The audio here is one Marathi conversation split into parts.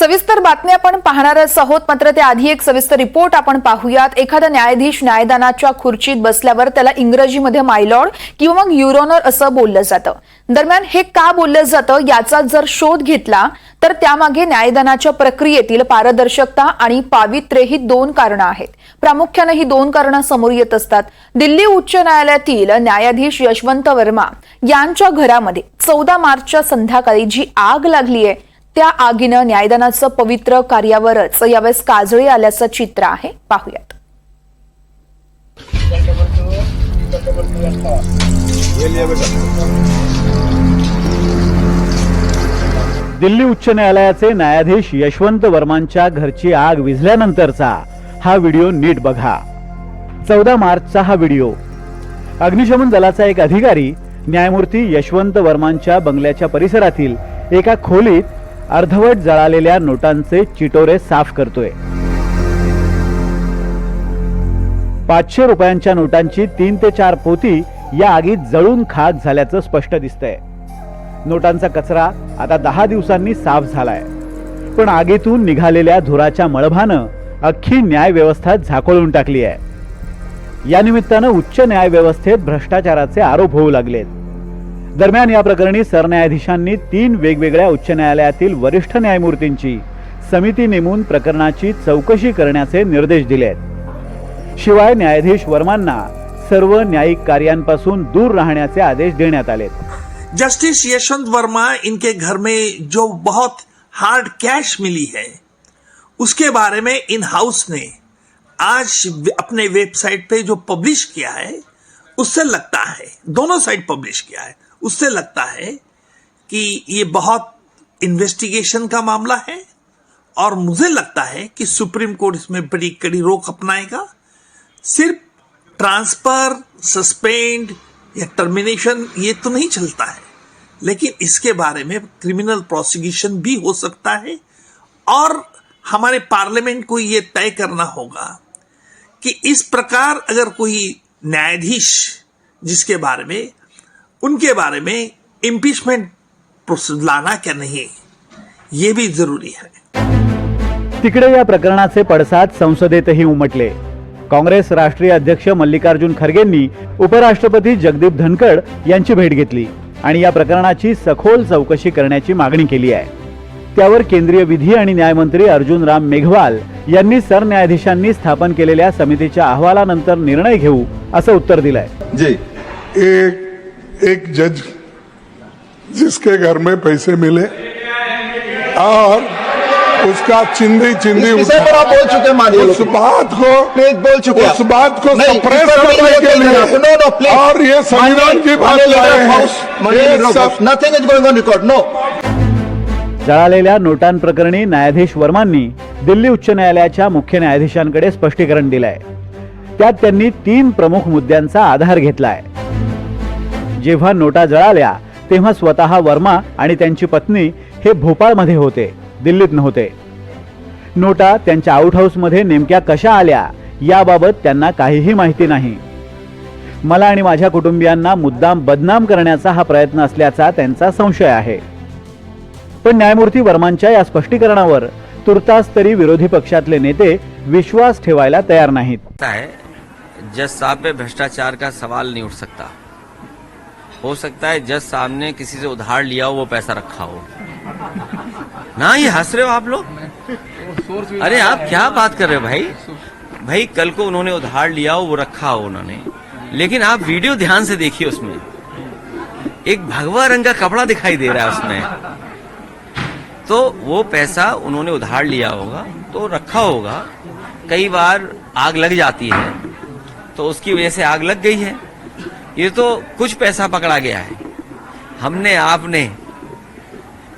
सविस्तर बातमी आपण पाहणारच आहोत. मात्र त्याआधी एक सविस्तर रिपोर्ट आपण पाहूयात. एखादा न्यायाधीश न्यायदानाच्या खुर्चीत बसल्यावर त्याला इंग्रजीमध्ये मायलॉर्ड किंवा मग युरोनर असं बोललं जातं. दरम्यान हे का बोललं जातं याचा जर शोध घेतला तर त्यामागे न्यायदानाच्या प्रक्रियेतील पारदर्शकता आणि पावित्र्य ही दोन कारणं आहेत. प्रामुख्यानं ही दोन कारणं समोर येत असतात. दिल्ली उच्च न्यायालयातील न्यायाधीश यशवंत वर्मा यांच्या घरामध्ये चौदा मार्चच्या संध्याकाळी जी आग लागली आहे त्या आगीनं न्यायदानाचं पवित्र कार्यावरच यावेळेस काजळी आल्याचं चित्र आहे. पाहूयात. दिल्ली उच्च न्यायालयाचे न्यायाधीश यशवंत वर्मांच्या घरची आग विझल्यानंतरचा हा व्हिडिओ नीट बघा. चौदा मार्चचा हा व्हिडिओ. अग्निशमन दलाचा एक अधिकारी न्यायमूर्ती यशवंत वर्मांच्या बंगल्याच्या परिसरातील एका खोलीत अर्धवट जळालेल्या नोटांचे चिटोरे साफ करतोय. पाचशे रुपयांच्या नोटांची तीन ते चार पोती या आगीत जळून खाक झाल्याचं स्पष्ट दिसतंय. नोटांचा कचरा आता दहा दिवसांनी साफ झालाय. पण आगीतून निघालेल्या धुराच्या मळभानं अख्खी न्याय व्यवस्था झाकोळून टाकली आहे या निमित्तानं उच्च न्यायव्यवस्थेत भ्रष्टाचाराचे आरोप होऊ लागलेत. दरम्यान या प्रकरणी सरन्यायाधीशांनी तीन वेगवेगळ्या उच्च न्यायालयातील वरिष्ठ न्यायमूर्तींची समिती नेमून प्रकरणाची चौकशी करण्याचे निर्देश दिले आहेत. शिवाय न्यायाधीश वर्मांना सर्व न्यायिक कार्यांपासून दूर राहण्याचे आदेश देण्यात आलेत जस्टिस यशवंत वर्मा इनके घर में जो बहुत हार्ड कैश मिली है उसके बारे में इन हाउस ने आज अपने वेबसाइट पे जो पब्लिश किया है उससे लगता है दोनों साइड पब्लिश किया है उससे लगता है कि ये बहुत इन्वेस्टिगेशन का मामला है और मुझे लगता है कि सुप्रीम कोर्ट इसमें बड़ी कड़ी रोक अपनाएगा। सिर्फ़ ट्रांसफ़र सस्पेंड या टर्मिनेशन ये तो नहीं चलता है। लेकिन इसके बारे में क्रिमिनल प्रोसिक्यूशन भी हो सकता है और हमारे पार्लियामेंट को ये तय करना होगा कि इस प्रकार अगर कोई न्यायाधीश जिसके बारे में उनके बारे में इम्पीचमेंट लाना क्या नहीं? ये भी जरूरी है। तिकडे या प्रकरणाचे पडसाद संसदेतही उमटले. काँग्रेस राष्ट्रीय अध्यक्ष मल्लिकार्जुन खरगेंनी उपराष्ट्रपती जगदीप धनखड यांची भेट घेतली आणि या प्रकरणाची सखोल चौकशी करण्याची मागणी केली आहे. त्यावर केंद्रीय विधी आणि न्यायमंत्री अर्जुन राम मेघवाल यांनी सरन्यायाधीशांनी स्थापन केलेल्या समितीच्या अहवालानंतर निर्णय घेऊ असं उत्तर दिलंय. जी एक एक जज जिसके घर में पैसे मिले और उसका चिंदी चिंदी विषय पर आप बोल चुके माननीय उस। बात को प्लीज बोल चुके उस। बात को नहीं, सप्रेस करने के नहीं, लिए no, no, please. और ये संविधान की बात लाए हैं nothing is going on record, no. जळालेल्या नोटांप्रकरणी न्यायाधीश वर्मांनी दिल्ली उच्च न्यायालयाच्या मुख्य न्यायाधीशांकडे स्पष्टीकरण दिलंय त्यात त्यांनी तीन प्रमुख मुद्द्यांचा आधार घेतलाय जेव्हा नोटा जळाल्या तेव्हा स्वतः वर्मा आणि त्यांची पत्नी हे भोपाळमध्ये होते दिल्लीत नव्हते. नोटा त्यांच्या आउट हाऊसमध्ये नेमक्या कशा आल्या याबाबत त्यांना काहीही माहिती नाही. मला आणि माझ्या कुटुंबियांना मुद्दाम बदनाम करण्याचा हा प्रयत्न असल्याचा त्यांचा संशय आहे. पण न्यायमूर्ती वर्मांच्या या स्पष्टीकरणावर तुर्तास तरी विरोधी पक्षातले नेते विश्वास ठेवायला तयार नाहीत. सकता है जज साहब पे भ्रष्टाचार का सवाल नहीं उठ सकता. हो सकता है जज साहब ने किसी से उधार लिया हो, वो पैसा रखा हो। ना, ये हंस रहे हो आप लोग? अरे आप क्या बात कर रहे हो भाई? भाई, कल को उन्होंने उधार लिया हो, वो रखा हो उन्होंने। लेकिन आप वीडियो ध्यान से देखिए उसमें। एक भगवा रंग का कपड़ा दिखाई दे रहा है उसमें। तो वो पैसा उन्होंने उधार लिया होगा तो रखा होगा। कई बार आग लग जाती है तो उसकी वजह से आग लग गई है। ये तो कुछ पैसा पकड़ा गया है। हमने, आपने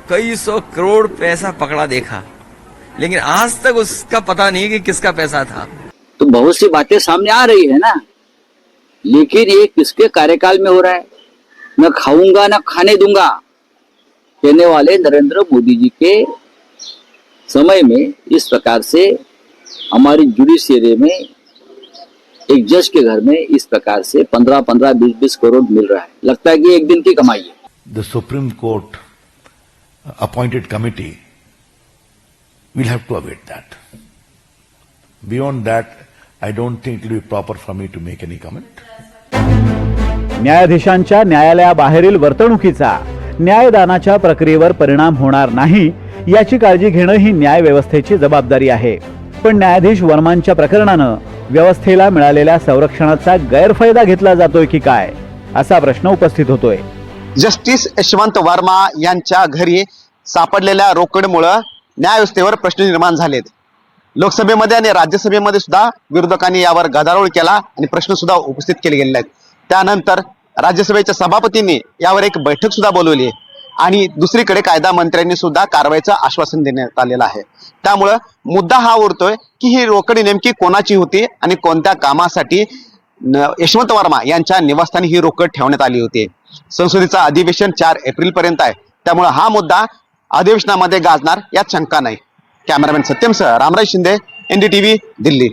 कई सौ करोड़ पैसा पकड़ा देखा, लेकिन आज तक उसका पता नहीं कि किसका पैसा था। तो बहुत सी बातें सामने आ रही है ना, लेकिन ये किसके कार्यकाल में हो रहा है? न खाऊँगा, ना खाने दूँगा, कहने वाले नरेंद्र मोदी जी के समय में इस प्रकार से हमारी जुडिशियरी में एक जज के घर में इस प्रकार से पंद्रह पंद्रह बीस बीस करोड़ मिल रहा है लगता है कि एक दिन की कमाई है the Supreme Court appointed committee we'll have to await that. Beyond that, I don't think it will be proper for me to make any comment. न्यायाधीशांच्या न्यायालयाबाहेरील वर्तणुकीचा न्यायदानाच्या प्रक्रियेवर परिणाम होणार नाही याची काळजी घेणं ही न्याय व्यवस्थेची जबाबदारी आहे पण न्यायाधीश वर्मांच्या प्रकरणानं व्यवस्थेला मिळालेल्या संरक्षणाचा गैरफायदा घेतला जातोय की काय असा प्रश्न उपस्थित होतोय. जस्टिस यशवंत वर्मा यांच्या घरी सापडलेल्या रोकडमुळं न्यायव्यवस्थेवर प्रश्न निर्माण झालेत. लोकसभेमध्ये आणि राज्यसभेमध्ये सुद्धा विरोधकांनी यावर गदारोळ केला आणि प्रश्न सुद्धा उपस्थित केले गेलेले आहेत. त्यानंतर राज्यसभेच्या सभापतींनी यावर एक बैठक सुद्धा बोलवली आहे. आणि दुसरीकडे कायदा मंत्र्यांनी सुद्धा कारवाईचं आश्वासन देण्यात आलेलं आहे. त्यामुळं मुद्दा हा उरतोय की ही रोकडी नेमकी कोणाची होती आणि कोणत्या कामासाठी यशवंत वर्मा यांच्या निवासस्थानी ही रोकड ठेवण्यात आली होती. संसदेचं अधिवेशन चार एप्रिल पर्यंत आहे. त्यामुळे हा मुद्दा अधिवेशनामध्ये गाजणार यात शंका नाही. कॅमेरामॅन सत्यम सह रामराज शिंदे एनडीटीव्ही दिल्ली.